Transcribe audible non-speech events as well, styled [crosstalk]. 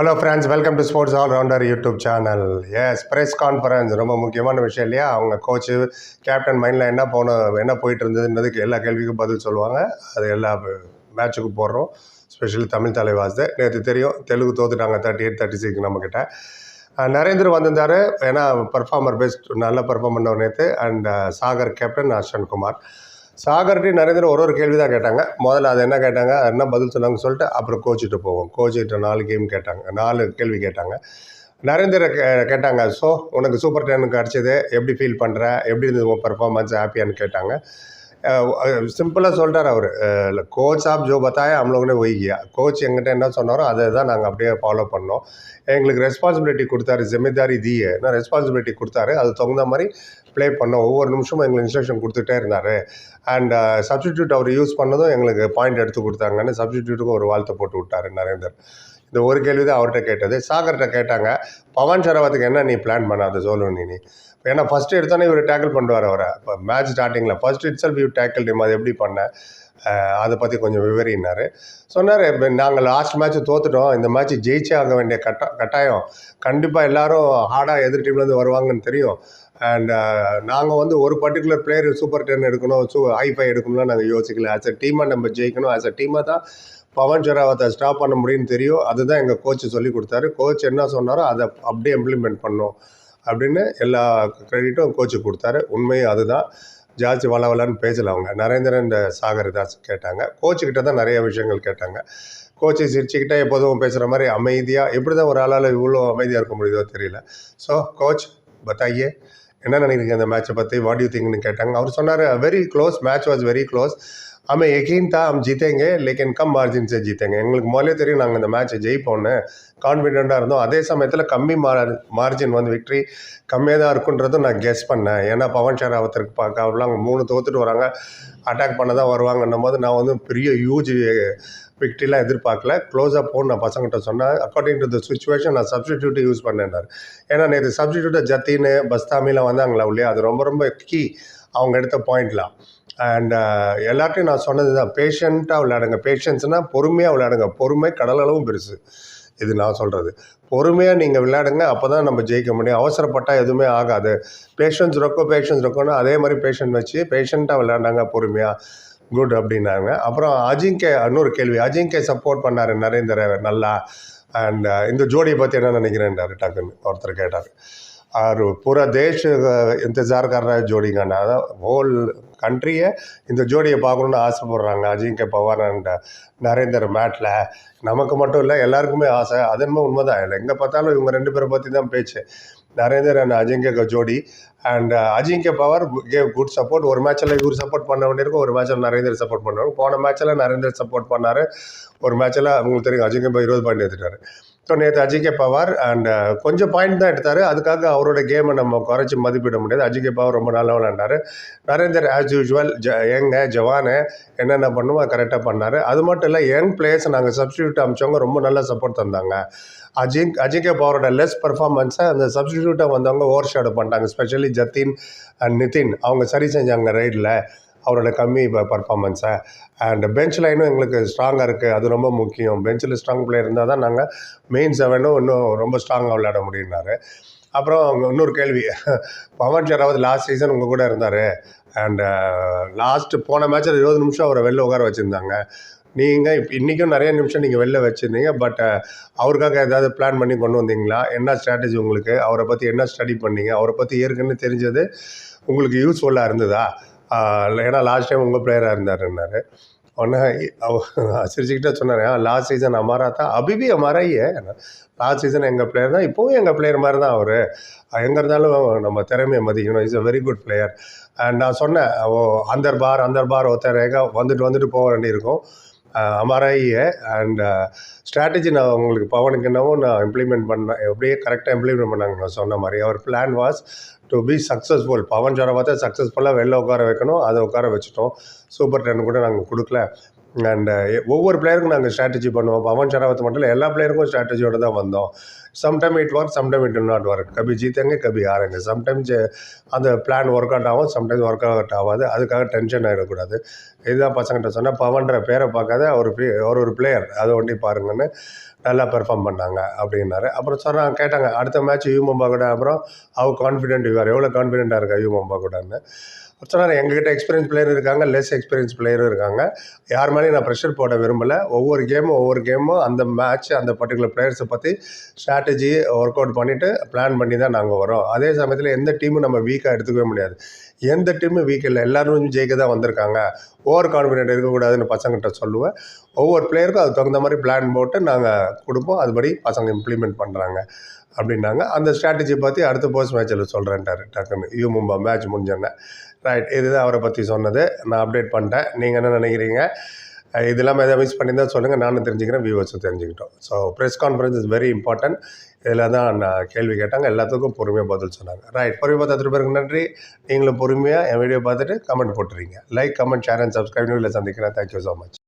Hello friends welcome to sports all rounder YouTube channel yes press conference ரொம்ப முக்கியமான விஷயம் இல்லையா? அவங்க கோச்சு கேப்டன் மைண்டில் என்ன போன என்ன போயிட்டு இருந்ததுன்றதுக்கு எல்லா கேள்விக்கும் பதில் சொல்லுவாங்க. அது எல்லா மேட்சுக்கு போடுறோம். ஸ்பெஷலி தமிழ் தலைவாசு. நேற்று தெரியும். தெலுங்கு தோத்துட்டாங்க தேர்ட்டி எயிட் தேர்ட்டி சிக்ஸ் நம்மக்கிட்ட நரேந்திர வந்திருந்தார். ஏன்னா பர்ஃபார்மர் பெஸ்ட் நல்லா பர்ஃபார்ம் பண்ணவர் நேற்று அண்ட் சாகர் கேப்டன் அஸ்வன் குமார். சாகர்ட்டி நரேந்திர ஒரு ஒரு கேள்வி தான் கேட்டாங்க. முதல்ல அது என்ன கேட்டாங்க? அது என்ன பதில் சொன்னாங்கன்னு சொல்லிட்டு அப்புறம் கோச்சிட்டு போவோம். கோச்சிட்டு நாலு கேம் கேட்டாங்க. நாலு கேள்வி கேட்டாங்க. நரேந்திர கே கேட்டாங்க ஸோ உனக்கு சூப்பர் டென்னுக்கு அடிச்சது எப்படி ஃபீல் பண்ணுற எப்படி இருந்தது உங்கள் பர்ஃபார்மன்ஸ் ஹாப்பியான்னு கேட்டாங்க. சிம்பிளாக சொல்கிறார் அவர். இல்லை கோச் ஆப் ஜோ பத்தாயா ஹம் லோக்னே ஒய் கியா கோச் எங்கிட்ட என்ன சொன்னாரோ அதை தான் நாங்கள் அப்படியே ஃபாலோ பண்ணோம். எங்களுக்கு ரெஸ்பான்சிபிலிட்டி கொடுத்தாரு ஜிம்மெதாரி தீயே. நான் ரெஸ்பான்சிபிலிட்டி கொடுத்தாரு அது தகுந்த மாதிரி ப்ளே பண்ணோம். ஒவ்வொரு நிமிஷமும் எங்களுக்கு இன்ஸ்ட்ரக்ஷன் கொடுத்துட்டே இருந்தார். அண்ட் சப்ஸ்டிடியூட் அவர் யூஸ் பண்ணதும் எங்களுக்கு பாயிண்ட் எடுத்து கொடுத்தாங்கன்னு சப்ஸ்டிடியூட்டுக்கு ஒரு வாழ்த்து போட்டு விட்டார் நரேந்தர். இந்த ஒரு கேள்வி தான் அவர்கிட்ட கேட்டது. சாகர்கிட்ட கேட்டாங்க பவன் சரவத்துக்கு என்ன நீ பிளான் பண்ணாத? சொல்லு நீ ஏன்னா ஃபஸ்ட்டு எடுத்தோன்னே இவர் டேக்கிள் பண்ணுவார் அவரை. இப்போ மேட்ச் ஸ்டார்டிங்கில் first itself you tackle team அது எப்படி பண்ண? அதை பற்றி கொஞ்சம் விவரினார். சொன்னார் நாங்கள் லாஸ்ட் மேட்ச் தோத்துட்டோம் இந்த மேட்ச் ஜெயிச்சே ஆக வேண்டிய கட்ட கட்டாயம். கண்டிப்பாக எல்லாரும் ஹார்டாக எதிர் டீம்லேருந்து வருவாங்கன்னு தெரியும். அண்ட் நாங்கள் வந்து ஒரு பர்டிகுலர் பிளேயர் சூப்பர் டென் எடுக்கணும் சூ ஹைஃபை எடுக்கணும்லாம் நாங்கள் யோசிக்கல. ஆஸ் அ டீமாக நம்ம ஜெயிக்கணும் ஆஸ் அ டீமாக தான் பவன் ஷெராவத்தை ஸ்டாப் பண்ண முடியும்னு தெரியும். அதுதான் எங்கள் கோச் சொல்லி கொடுத்தாரு. கோச் என்ன சொன்னாரோ அதை அப்படியே இம்ப்ளிமெண்ட் பண்ணோம். அப்படின்னு எல்லா கிரெடிட்டும் கோச்சுக்கு கொடுத்தாரு. உண்மையும் அதுதான். ஜாஸ்தி வள வளன்னு பேசல அவங்க. நரேந்திரன் சாகர் தான் கேட்டாங்க. கோச்சுக்கிட்ட தான் நிறைய விஷயங்கள் கேட்டாங்க. கோச்சு சிரிச்சுக்கிட்டே எப்போதும் பேசுகிற மாதிரி அமைதியாக எப்படி தான் ஒரு ஆளால் இவ்வளோ அமைதியாக இருக்க முடியுதோ தெரியல. ஸோ கோச் பத்தாயே என்ன நினைக்கிறீங்க அந்த மேட்சை பற்றி வாட் யூ திங்க்னு கேட்டாங்க. அவர் சொன்னார் very close match was very close ஆமாம் எகெயின் தான் ஜித்தேங்க. ஜீத்தேங்க லேக்கின் கம் மார்ஜின் சே ஜீத்தேங்க. எங்களுக்கு முதலே தெரியும் நாங்கள் இந்த மேட்ச்சை ஜெயிப்போம்னு. கான்ஃபிடெண்ட்டாக இருந்தோம். அதே சமயத்தில் கம்மி மார் மார்ஜின் வந்து விக்ட்ரி கம்மியாக தான் இருக்குன்றதும் நான் கெஸ் பண்ணேன். ஏன்னா பவன் ஷராவத் இருக்கு பார்க்க அவர்லாம் அவங்க மூணு தோத்துட்டு வராங்க. அட்டாக் பண்ண தான் வருவாங்கன்னும் போது நான் வந்து பெரிய ஹியூஜ் விக்ட்ரிலாம் எதிர்பார்க்கல. க்ளோஸாக போன நான் பசங்கிட்ட சொன்னேன். அக்கார்டிங் டு த சுச்சுவேஷன் நான் சப்ஸ்டிடியூட் யூஸ் பண்ணேன்னார். ஏன்னா நேற்று சப்ஸ்டிடியூட்டை ஜத்தின்னு பஸ்தாமிலாம் வந்தாங்களா இல்லையா அது ரொம்ப ரொம்ப கீ அவங்க எடுத்த பாயிண்ட்லாம் அண்ட் எல்லார்ட்டையும் நான் சொன்னது தான் பேஷண்ட்டாக விளையாடுங்க. பேஷன்ஸ்னால் பொறுமையாக விளையாடுங்க. பொறுமை கடலளவும் பெருசு. இது நான் சொல்கிறது பொறுமையாக நீங்கள் விளையாடுங்க. அப்போ தான் நம்ம ஜெயிக்க முடியும். அவசரப்பட்டால் எதுவுமே ஆகாது. பேஷன்ஸ் ரொக்கோ பேஷன்ஸ் ரொக்கோன்னு அதே மாதிரி பேஷண்ட் வச்சு பேஷண்ட்டாக விளையாண்டாங்க பொறுமையாக குட் அப்படின்னாங்க. அப்புறம் அஜிங்கே இன்னொரு கேள்வி. அஜிங்கே சப்போர்ட் பண்ணார் நரேந்திர நல்லா. அண்ட் uh, இந்த ஜோடியை பற்றி என்ன நினைக்கிறேன்னாரு டக்குன்னு ஒருத்தர் கேட்டார். அவர் பூரா தேஷ் இந்தஜார் கர்ற ஜோடிங்கண்ணா. அதான் ஹோல் கண்ட்ரியை இந்த ஜோடியை பார்க்கணுன்னு ஆசைப்படுறாங்க. அஜிங்கே பவார் அண்ட் நரேந்தர் மேட்டில் நமக்கு மட்டும் இல்லை எல்லாருக்குமே ஆசை. அது என்னமோ உண்மைதான். இல்லை எங்கே பார்த்தாலும் இவங்க ரெண்டு பேரை பற்றி தான் பேச்சு. நரேந்தர் அண்ட் அஜிங்கே ஜோடி and Ajinkya Pawar gave good support ஒரு மேட்ச்சில் இவர் சப்போர்ட் பண்ண வேண்டியிருக்கும். ஒரு மேட்ச்சில் நரேந்தர் சப்போர்ட் பண்ணுவாங்க போன மேட்ச்சில் நரேந்தர் சப்போர்ட் பண்ணார். ஒரு மேட்ச்சில் அவங்களுக்கு தெரியும் அஜிங்கே பவர் இருபது பாயிண்ட் எடுத்துட்டார். ஸோ நேற்று அஜிகே பவார் அண்ட் கொஞ்சம் பாயிண்ட் தான் எடுத்தார். அதுக்காக அவரோட கேமை நம்ம குறைச்சி மதிப்பிட முடியாது. அஜிகே பவார் ரொம்ப நல்லா விளாண்டார் நரேந்தர் ஆஸ் யூஸ்வல் ஜ யங்க ஜவானு என்னென்ன பண்ணுமோ கரெக்டாக பண்ணார். அது மட்டும் இல்லை யங் பிளேயர்ஸ் நாங்கள் சப்ஸ்டியூட் அமைச்சவங்க ரொம்ப நல்லா சப்போர்ட் தந்தாங்க. அஜிங் அஜிகே பவரோட லெஸ் பர்ஃபார்மன்ஸை அந்த சப்ஸ்டியூட்டாக வந்தவங்க ஓவர் ஷேடோ பண்ணிட்டாங்க. ஸ்பெஷலி ஜத்தின் அண்ட் நிதின் அவங்க சரி செஞ்சாங்க ரைடில் அவரோட கம்மி பர்ஃபார்மன்ஸை அண்ட் பெஞ்ச் லைனும் எங்களுக்கு ஸ்ட்ராங்காக இருக்குது அது ரொம்ப முக்கியம். பெஞ்சில் ஸ்ட்ராங் பிளேயர் இருந்தால் தான் நாங்கள் மெயின் செவனும் இன்னும் ரொம்ப ஸ்ட்ராங்காக விளையாட முடியும்னாரு. அப்புறம் இன்னொரு கேள்வி. [laughs] பவன் ஷெராவத் லாஸ்ட் சீசன் உங்கள் கூட இருந்தார். அண்ட் லாஸ்ட்டு போன மேட்ச்சில் இருபது நிமிஷம் அவரை வெளில உட்கார வச்சுருந்தாங்க. நீங்கள் இப்போ இன்றைக்கும் நிறைய நிமிஷம் நீங்கள் வெளில வச்சுருந்தீங்க. பட் அவருக்காக ஏதாவது பிளான் பண்ணி கொண்டு வந்தீங்களா? என்ன ஸ்ட்ராட்டஜி உங்களுக்கு? அவரை பற்றி என்ன ஸ்டடி பண்ணீங்க? அவரை பற்றி ஏற்கனவே தெரிஞ்சது உங்களுக்கு யூஸ்ஃபுல்லாக இருந்ததா? ஏன்னா லாஸ்ட் டைம் உங்கள் பிளேயராக இருந்தாருன்னாரு. உடனே சிரிச்சுக்கிட்டே சொன்னார் லாஸ்ட் சீசன் அமாரா தான். அபிபி அமாராயே லாஸ்ட் சீசன் எங்கள் பிளேயர் தான் இப்போவும் எங்கள் பிளேயர் மாதிரி தான் அவர். எங்கே இருந்தாலும் நம்ம திறமையை மதிக்கணும். Is a very good player and நான் சொன்னேன் ஓ அந்தர் பார் அந்தர் பார் ஒருத்தர் ரேகா வந்துட்டு வந்துட்டு போக வேண்டியிருக்கும். அமராயே அண்ட் ஸ்ட்ராட்டஜி நான் உங்களுக்கு பவனுக்கு என்னவோ நான் இம்ப்ளிமெண்ட் பண்ணேன் எப்படியே கரெக்டாக இம்ப்ளிமெண்ட் பண்ணாங்க நான் சொன்ன மாதிரி அவர் plan was to be successful Pavan சரவாத்தை சக்ஸஸ்ஃபுல்லாக வெளில உட்கார வைக்கணும் அதை உட்கார வச்சுட்டோம். சூப்பர் டென் கூட நாங்கள் கொடுக்கல. அண்ட் uh, ஒவ்வொரு பிளேயருக்கும் நாங்கள் ஸ்ட்ராட்டஜி பண்ணுவோம். பவன் ஷராவத் மட்டும் இல்லை எல்லா பிளேயருக்கும் ஸ்ட்ராட்டஜியோடு தான் வந்தோம். Sometime it work sometime it not work கபி ஜீத்தங்க கபி ஆரங்க சம்டைம்ஸ் அந்த பிளான் ஒர்க் அவுட் ஆகும் சம்டைம்ஸ் ஒர்க் அவுட் ஆகாது. அதுக்காக டென்ஷன் ஆகிடக்கூடாது இதுதான் பசங்கிட்ட சொன்னால் பவன்ற பேரை பார்க்காத ஒரு பே- ஒரு பிளேயர் அதை ஒண்டி பாருங்கன்னு நல்லா பெர்ஃபார்ம் பண்ணாங்க அப்படின்னாரு. அப்புறம் சொன்னாங்க கேட்டாங்க அடுத்த மேட்ச் யூ மும்பா கூட. அப்புறம் அவர் கான்ஃபிடென்ட் இவர் எவ்வளோ கான்ஃபிடென்ட்டாக இருக்கா யூ மும்பா கூடன்னு? சொன்னார் எங்ககிட்ட எக்ஸ்பீரியன்ஸ் பிளேயர் இருக்காங்க லெஸ் எக்ஸ்பீரியன்ஸ் பிளேயரும் இருக்காங்க. யார் மேலேயும் நான் ப்ரெஷர் போட விரும்பலை. ஒவ்வொரு கேமும் ஒவ்வொரு கேமும் அந்த மேட்ச் அந்த பர்டிகுலர் பிளேயர்ஸை பற்றி ஸ்ட்ராட்டஜி ஒர்க் அவுட் பண்ணிவிட்டு பிளான் பண்ணி தான் நாங்கள் வரோம் அதே சமயத்தில் எந்த டீமும் நம்ம வீக்காக எடுத்துக்கவே முடியாது. எந்த டீமும் வீக் இல்லை. எல்லாரும் ஜெயிக்க தான் வந்திருக்காங்க. ஓவர் கான்ஃபிடென்ட் இருக்கக்கூடாதுன்னு பசங்கிட்ட சொல்லுவேன். ஒவ்வொரு பிளேயருக்கும் அதுக்கு தகுந்த மாதிரி பிளான் போட்டு நாங்கள் கொடுப்போம். அதுபடி பசங்க இம்ப்ளிமெண்ட் பண்ணுறாங்க அப்படின்னாங்க. அந்த ஸ்ட்ராட்டஜி பற்றி அடுத்த போஸ்ட் மேட்ச்சில் சொல்கிறேன்ட்டாரு டக்குன்னு. யூ மும்பா மேட்ச் முடிஞ்சோன்னே ரைட் இதுதான் அவரை பற்றி சொன்னது. நான் அப்டேட் பண்ணிட்டேன். நீங்கள் என்ன நினைக்கிறீங்க? இதெல்லாம் எதாவது மிஸ் பண்ணியிருந்தால் சொல்லுங்கள் நானும் தெரிஞ்சுக்கிறேன். வியூவர்ஸும் தெரிஞ்சுக்கிட்டோம். So press conference is very important இதில் தான் நான் கேள்வி கேட்டாங்க. எல்லாத்துக்கும் பொறுமையாக பதில் சொன்னாங்க. ரைட் பொறுமையாக பார்த்து பேருக்கு நன்றி. நீங்களும் பொறுமையாக என் வீடியோ பார்த்துட்டு comment போட்டுறீங்க like comment share and subscribe நியூவில் சந்திக்கிறேன். Thank you so much